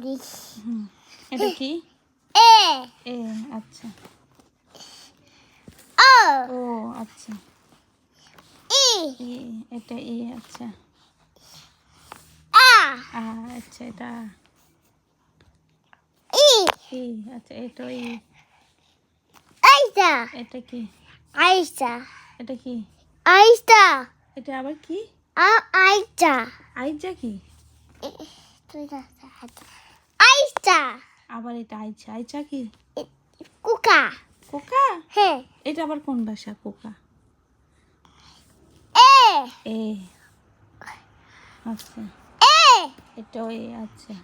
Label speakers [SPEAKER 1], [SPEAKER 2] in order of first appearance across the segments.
[SPEAKER 1] করি
[SPEAKER 2] এটা কি?
[SPEAKER 1] এ।
[SPEAKER 2] এ আচ্ছা।
[SPEAKER 1] ও।
[SPEAKER 2] ও আচ্ছা।
[SPEAKER 1] ই।
[SPEAKER 2] এটা এ আচ্ছা।
[SPEAKER 1] আ।
[SPEAKER 2] আ আচ্ছা এটা
[SPEAKER 1] ই।
[SPEAKER 2] ই আচ্ছা এটা ই।
[SPEAKER 1] আইসা।
[SPEAKER 2] এটা কি?
[SPEAKER 1] আইসা।
[SPEAKER 2] এটা কি?
[SPEAKER 1] আইসা।
[SPEAKER 2] এটা আবার কি?
[SPEAKER 1] আ আইসা।
[SPEAKER 2] আইজা কি?
[SPEAKER 1] তুই আইসা
[SPEAKER 2] আবার এটা আইচা। আইচা কি?
[SPEAKER 1] কুকা।
[SPEAKER 2] কোকা?
[SPEAKER 1] হ্যাঁ
[SPEAKER 2] এটা আবার কোন ভাষা? কোকা।
[SPEAKER 1] এ।
[SPEAKER 2] এ। আচ্ছা।
[SPEAKER 1] এ।
[SPEAKER 2] এটা এ আচ্ছা।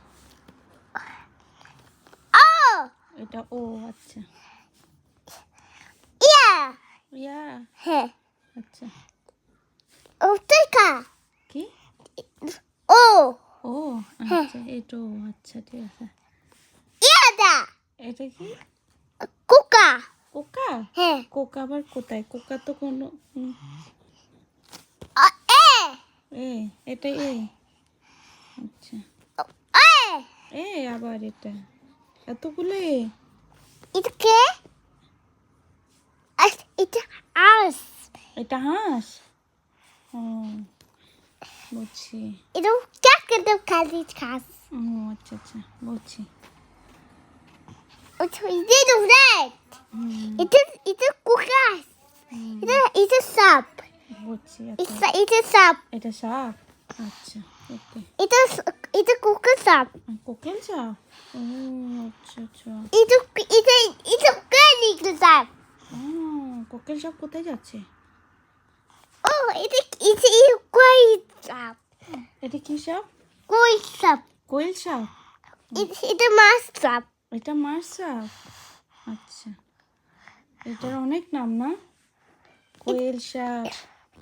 [SPEAKER 1] ও।
[SPEAKER 2] এটা ও আচ্ছা।
[SPEAKER 1] ইয়া।
[SPEAKER 2] ইয়া।
[SPEAKER 1] হ্যাঁ
[SPEAKER 2] আচ্ছা।
[SPEAKER 1] উত্তরকা।
[SPEAKER 2] কি
[SPEAKER 1] ও
[SPEAKER 2] ও আচ্ছা এটা আচ্ছা ঠিক আছে।
[SPEAKER 1] ইয়াদা।
[SPEAKER 2] এটা কি?
[SPEAKER 1] কুকা।
[SPEAKER 2] কোকা?
[SPEAKER 1] হ্যাঁ।
[SPEAKER 2] কোকা আবার কোথায়? কোকা তো কোনো
[SPEAKER 1] এ।
[SPEAKER 2] এ এটা এ। আচ্ছা।
[SPEAKER 1] এ।
[SPEAKER 2] এ আবার এটা। এতগুলো এ।
[SPEAKER 1] এটা আস
[SPEAKER 2] এটা হাঁস? ও বুঝছি।
[SPEAKER 1] এটা কাকে তো খালি খাস।
[SPEAKER 2] ও আচ্ছা আচ্ছা বুঝছি আচ্ছা
[SPEAKER 1] এটা সাপ।
[SPEAKER 2] আচ্ছা। ওকে। কোকেল সাপ? ও আচ্ছা আচ্ছা। ও কোকেল সাপ কোথায় যাচ্ছে?
[SPEAKER 1] এটা
[SPEAKER 2] কি সাপ?
[SPEAKER 1] কই সাপ
[SPEAKER 2] কোয়েল সাপ
[SPEAKER 1] এটা এটা মাছ সাপ
[SPEAKER 2] এটা মার সাপ আচ্ছা এটার অনেক নাম না কোয়েল সাপ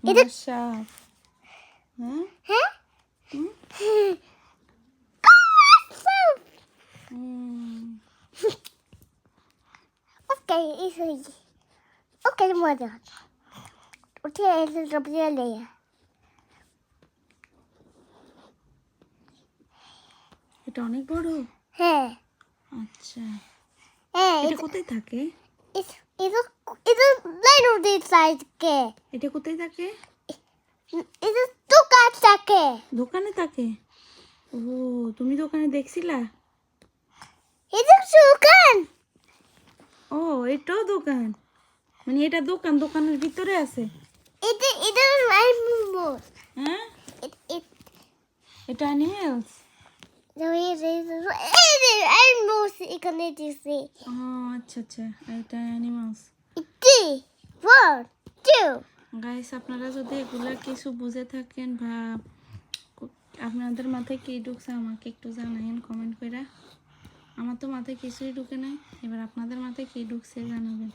[SPEAKER 1] এটা-
[SPEAKER 2] মার সাপ হ্যাঁ
[SPEAKER 1] হ্যাঁ
[SPEAKER 2] হুম?
[SPEAKER 1] সাপ
[SPEAKER 2] হুম,
[SPEAKER 1] ওকে এটা ওকে মজা ওকে এটা রবিয়া লেয়া
[SPEAKER 2] এটা অনেক বড়?
[SPEAKER 1] হ্যাঁ।
[SPEAKER 2] আচ্ছা।
[SPEAKER 1] হ্যাঁ
[SPEAKER 2] এটা কোথায় থাকে?
[SPEAKER 1] এটা লাইন অফ দিস সাইড কে?
[SPEAKER 2] এটা কোথায় থাকে?
[SPEAKER 1] এটা দোকান থাকে।
[SPEAKER 2] দোকানে থাকে? ও তুমি দোকানে দেখছিলা?
[SPEAKER 1] এটা দোকান।
[SPEAKER 2] ও এটাও দোকান? মানে এটা দোকান দোকানের ভিতরে আছে?
[SPEAKER 1] এটা এটা লাইন মোর
[SPEAKER 2] হ্যাঁ?
[SPEAKER 1] এটা
[SPEAKER 2] অ্যানিমেলস
[SPEAKER 1] মোর এখানে দিছে
[SPEAKER 2] ও আচ্ছা আচ্ছা এটা অ্যানিমালস
[SPEAKER 1] ইতি ওয়ান টু
[SPEAKER 2] গাইস আপনারা যদি এগুলা কিছু বুঝে থাকেন বা আপনাদের মাথায় কি ঢুকছে আমাকে একটু জানাইন কমেন্ট করে আমার তো মাথায় কিছুই ঢুকে নাই এবার আপনাদের মাথায় কি ঢুকছে জানাবেন।